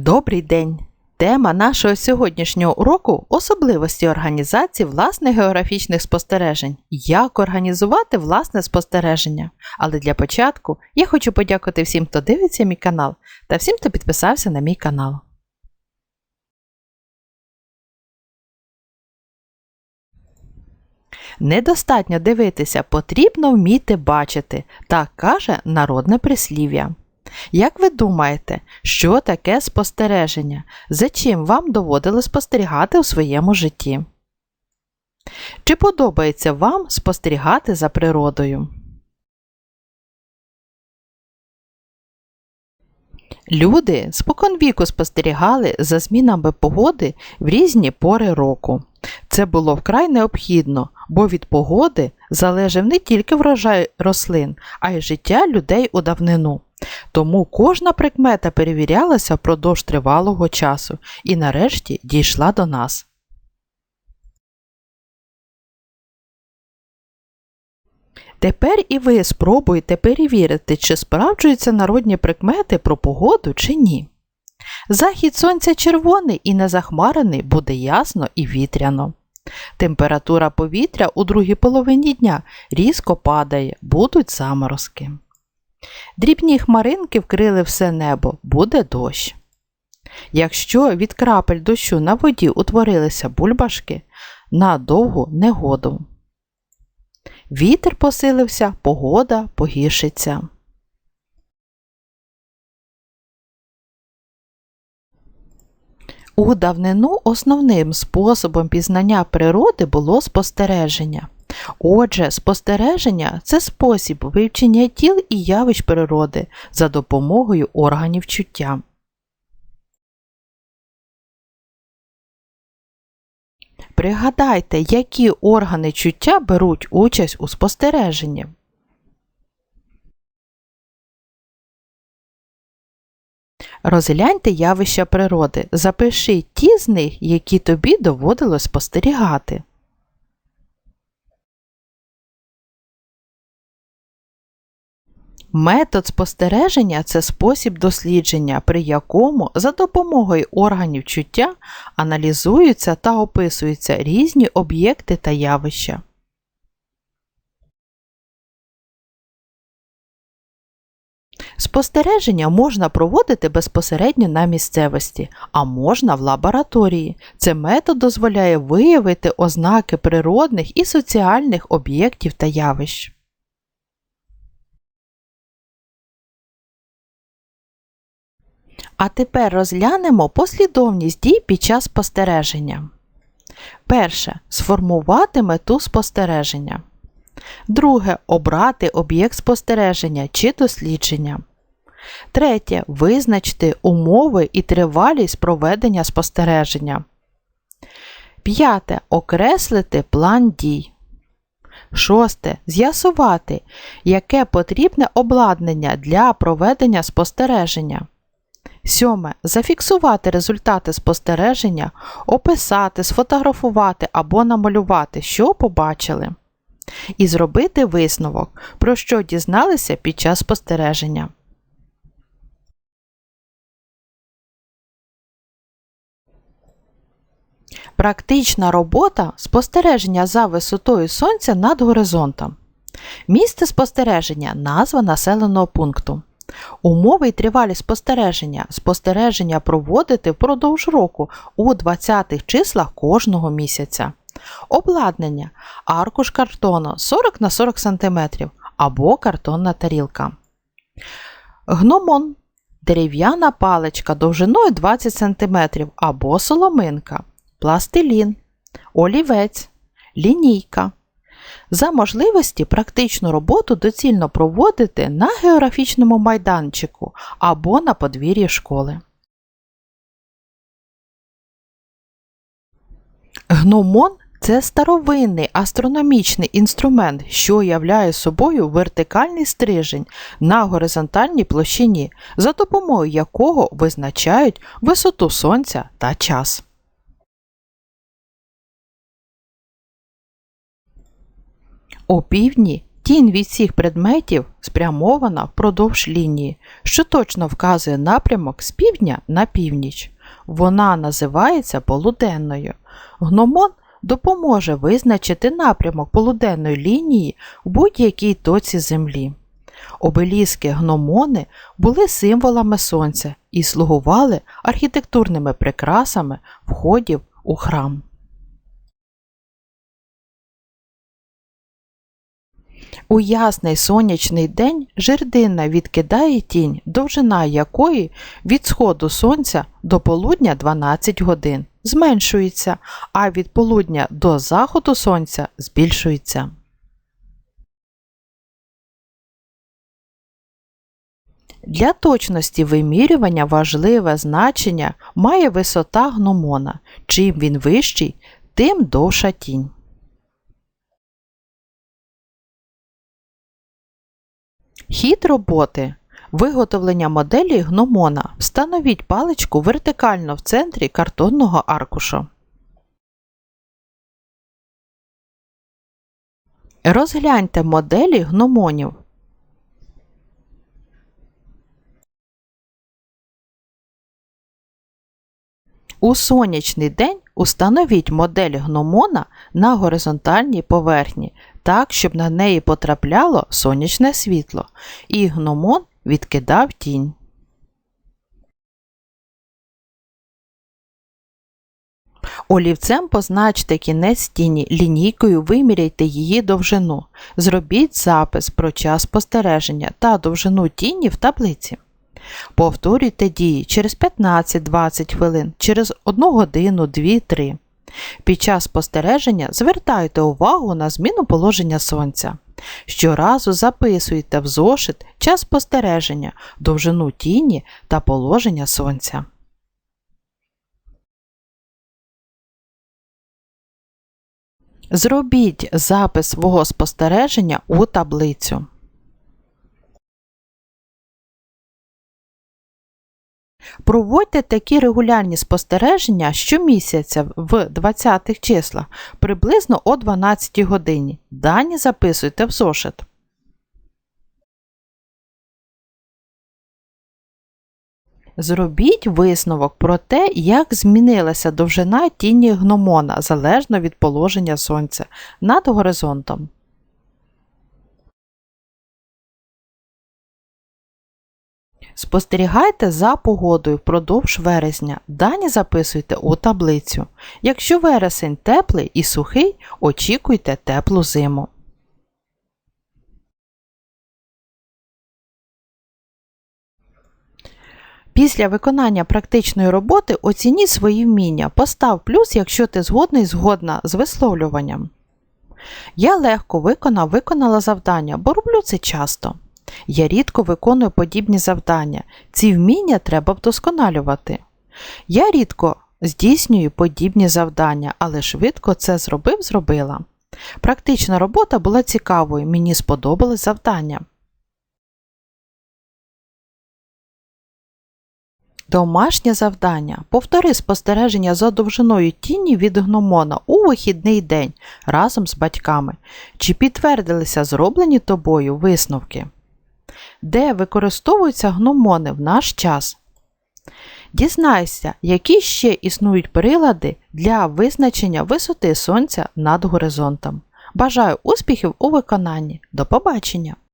Добрий день! Тема нашого сьогоднішнього уроку особливості організації власних географічних спостережень. Як організувати власне спостереження. Але для початку я хочу подякувати всім, хто дивиться мій канал, та всім, хто підписався на мій канал. Недостатньо дивитися, потрібно вміти бачити, так каже народне прислів'я. Як ви думаєте, що таке спостереження? За чим вам доводилось спостерігати у своєму житті? Чи подобається вам спостерігати за природою? Люди споконвіку спостерігали за змінами погоди в різні пори року. Це було вкрай необхідно, бо від погоди залежав не тільки врожай рослин, а й життя людей у давнину. Тому кожна прикмета перевірялася впродовж тривалого часу і нарешті дійшла до нас. Тепер і ви спробуйте перевірити, чи справджуються народні прикмети про погоду чи ні. Захід сонця червоний і незахмарений буде ясно і вітряно. Температура повітря у другій половині дня різко падає, будуть заморозки. Дрібні хмаринки вкрили все небо, буде дощ. Якщо від крапель дощу на воді утворилися бульбашки, на довгу негоду. Вітер посилився, погода погіршиться. У давнину основним способом пізнання природи було спостереження. Отже, спостереження це спосіб вивчення тіл і явищ природи за допомогою органів чуття. Пригадайте, які органи чуття беруть участь у спостереженні. Розгляньте явища природи. Запиши ті з них, які тобі доводилось спостерігати. Метод спостереження це спосіб дослідження, при якому за допомогою органів чуття аналізуються та описуються різні об'єкти та явища. Спостереження можна проводити безпосередньо на місцевості, а можна в лабораторії. Цей метод дозволяє виявити ознаки природних і соціальних об'єктів та явищ. А тепер розглянемо послідовність дій під час спостереження. Перше. Сформувати мету спостереження. Друге. Обрати об'єкт спостереження чи дослідження. Третє. Визначити умови і тривалість проведення спостереження. П'яте. Окреслити план дій. Шосте. З'ясувати, яке потрібне обладнання для проведення спостереження. Сьоме. Зафіксувати результати спостереження, описати, сфотографувати або намалювати, що побачили. І зробити висновок, про що дізналися під час спостереження. Практична робота спостереження за висотою сонця над горизонтом. Місце спостереження назва населеного пункту. Умови й тривалі спостереження. Спостереження проводити впродовж року у 20-х числах кожного місяця. Обладнання аркуш картону 40 на 40 см або картонна тарілка. Гномон дерев'яна паличка довжиною 20 см або соломинка, пластилін, олівець, лінійка. За можливості практичну роботу доцільно проводити на географічному майданчику або на подвір'ї школи. Гномон це старовинний астрономічний інструмент, що являє собою вертикальний стрижень на горизонтальній площині, за допомогою якого визначають висоту сонця та час. У півдні Тінь від всіх предметів спрямована впродовж лінії, що точно вказує напрямок з півдня на північ. Вона називається полуденною. Гномон допоможе визначити напрямок полуденної лінії в будь-якій тоці землі. Обеліски гномони були символами сонця і слугували архітектурними прикрасами входів у храм. У ясний сонячний день жердина відкидає тінь, довжина якої від сходу сонця до полудня 12 годин зменшується, а від полудня до заходу сонця збільшується. Для точності вимірювання важливе значення має висота гномона. Чим він вищий, тим довша тінь. Хід роботи. Виготовлення моделі гномона. Встановіть паличку вертикально в центрі картонного аркушу. Розгляньте моделі гномонів. У сонячний день установіть модель гномона на горизонтальній поверхні, так, щоб на неї потрапляло сонячне світло, і гномон відкидав тінь. Олівцем позначте кінець тіні, лінійкою виміряйте її довжину. Зробіть запис про час спостереження та довжину тіні в таблиці. Повторюйте дії через 15-20 хвилин, через 1 годину, 2-3. Під час спостереження звертайте увагу на зміну положення сонця. Щоразу записуйте в зошит час спостереження, довжину тіні та положення сонця. Зробіть запис свого спостереження у таблицю. Проводьте такі регулярні спостереження щомісяця в 20-х числах приблизно о 12 годині. Дані записуйте в зошит. Зробіть висновок про те, як змінилася довжина тіні гномона залежно від положення сонця над горизонтом. Спостерігайте за погодою впродовж вересня. Дані записуйте у таблицю. Якщо вересень теплий і сухий, очікуйте теплу зиму. Після виконання практичної роботи оцініть свої вміння. Постав плюс, якщо ти згодний згодна з висловлюванням. Я легко виконав, виконала завдання, бо роблю це часто. Я рідко виконую подібні завдання. Ці вміння треба вдосконалювати. Я рідко здійснюю подібні завдання, але швидко це зробив, зробила. Практична робота була цікавою, мені сподобалось завдання. Домашнє завдання. Повтори спостереження за довжиною тіні від гномона у вихідний день разом з батьками. Чи підтвердилися зроблені тобою висновки? Де використовуються гномони в наш час? Дізнайся, які ще існують прилади для визначення висоти сонця над горизонтом. Бажаю успіхів у виконанні. До побачення!